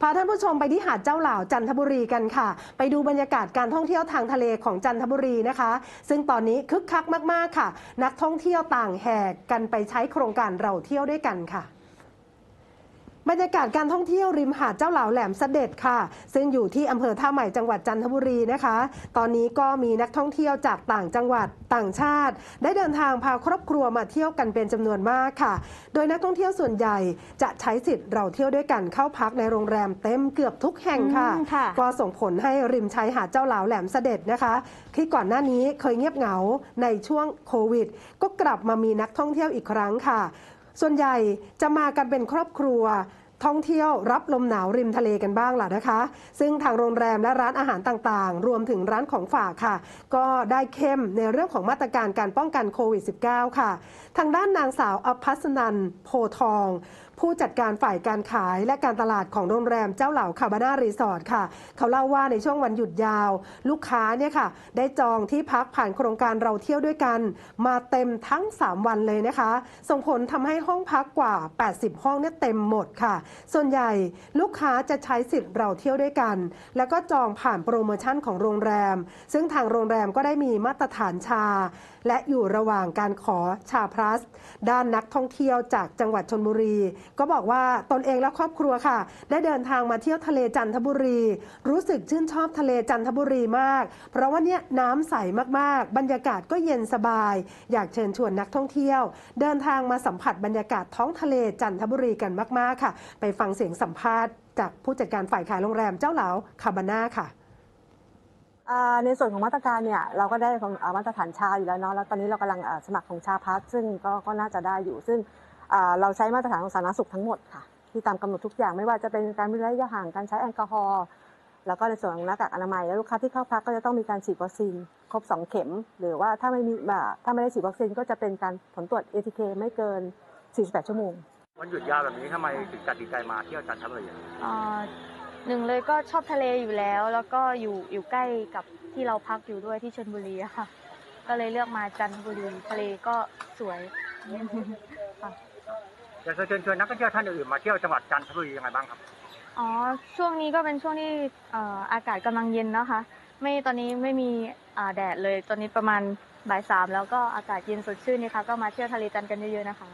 พาท่านผู้ชมไปที่หาดเจ้าหล่าวจันทบุรีกันค่ะ ไปดูบรรยากาศการท่องเที่ยวทางทะเลของจันทบุรีนะคะ ซึ่งตอนนี้คึกคักมากๆค่ะ นักท่องเที่ยวต่างแห่กันไปใช้โครงการเราเที่ยวด้วยกันค่ะ บรรยากาศการท่องเที่ยวริมหาดเจ้าหลาวแหลมเสด็จค่ะ ซึ่งอยู่ที่อำเภอท่าใหม่จังหวัดจันทบุรีนะคะ ตอนนี้ก็มีนักท่องเที่ยวจากต่างจังหวัดต่างชาติ ได้เดินทางพาครอบครัวมาเที่ยวกันเป็นจำนวนมากค่ะ โดยนักท่องเที่ยวส่วนใหญ่จะใช้สิทธิ์เราเที่ยวด้วยกันเข้าพักในโรงแรมเต็มเกือบทุกแห่งค่ะอืมค่ะก็ส่งผลให้ริมชายหาดเจ้าหลาวแหลมเสด็จนะคะที่ก่อนหน้านี้เคยเงียบเหงาในช่วงโควิด ก็กลับมามีนักท่องเที่ยวอีกครั้งค่ะ ส่วนใหญ่จะมากันเป็นครอบครัว ท่องเที่ยวรับลมหนาวริมทะเลกันบ้างล่ะนะคะ ซึ่งทางโรงแรมและร้านอาหารต่างๆ รวมถึงร้านของฝากค่ะ ก็ได้เข้มในเรื่องของมาตรการการป้องกันโควิด -19 ค่ะ ทางด้านนางสาวอภัสนันโพทอง ผู้จัดการฝ่ายการขายและการตลาดของโรงแรมเจ้าเหล่าคาบานารีสอร์ทค่ะ เขาเล่าว่าในช่วงวันหยุดยาว ลูกค้าเนี่ยค่ะ ได้จองที่พักผ่านโครงการเราเที่ยวด้วยกัน มาเต็มทั้ง 3 วันเลยนะคะ ส่งผลทำให้ห้องพักกว่า 80 ห้องเนี่ยเต็มหมดค่ะส่วนใหญ่ลูกค้าจะใช้สิทธิ์เราเที่ยวด้วยกัน แล้วก็จองผ่านโปรโมชั่นของโรงแรม ซึ่งทางโรงแรมก็ได้มีมาตรฐานชา และอยู่ระหว่างการขอชาพลัส ด้านนักท่องเที่ยวจากจังหวัดชนบุรี ก็บอกว่าตนเองและครอบครัวค่ะ ได้เดินทางมาเที่ยวทะเลจันทบุรี รู้สึกชื่นชอบทะเลจันทบุรีมาก เพราะว่าเนี่ยน้ำใสมากๆ บรรยากาศก็เย็นสบาย อยากเชิญชวนนักท่องเที่ยว เดินทางมาสัมผัสบรรยากาศท้องทะเลจันทบุรีกันมากๆค่ะไปฟังเสียงสัมภาษณ์จากผู้จัดการฝ่ายขายโรงแรมเจ้าเหลาคาบาน่าค่ะในส่วนของมาตรการเนี่ยเราก็ได้ของมาตรฐานชาอยู่แล้วเนาะแล้วตอนนี้เรากำลังสมัครของชาพัฒซึ่งก็ก็น่าจะได้อยู่ ซึ่งเราใช้มาตรฐานของสาธารณสุขทั้งหมดค่ะ ที่ตามกำหนดทุกอย่างไม่ว่าจะเป็นการเว้นระยะห่างการใช้แอลกอฮอล์แล้วก็ในส่วนของหน้ากากอนามัยแล้วลูกค้าที่เข้าพักก็จะต้องมีการฉีดวัคซีนครบ 2 เข็ม หรือว่าถ้าไม่มีถ้าไม่ได้ฉีดวัคซีนก็จะเป็นการผลตรวจ ATK ไม่เกิน 48 ชั่วโมง วันหยุดยาวแบบนี้ทำไมถึงตัดสินใจมาเที่ยวจันทบุรีอ่าหนึ่งเลยก็ชอบทะเลอยู่แล้ว แล้วก็อยู่อยู่ใกล้กับที่เราพักอยู่ด้วยที่ชลบุรีอะค่ะ ก็เลยเลือกมาจันทบุรีทะเลก็สวยค่ะอยากจะเชิญชวนนักท่องเที่ยวท่านอื่นมาเที่ยวจังหวัดจันทบุรียังไงบ้างครับอ๋อช่วงนี้ก็เป็นช่วงที่เอ่ออากาศกำลังเย็นนะคะ ไม่ตอนนี้ไม่มีอ่าแดดเลยตอนนี้ประมาณบ่ายสามแล้วก็อากาศเย็นสดชื่นนี่ค่ะก็มาเที่ยวทะเลจันทร์กันเยอะๆนะคะ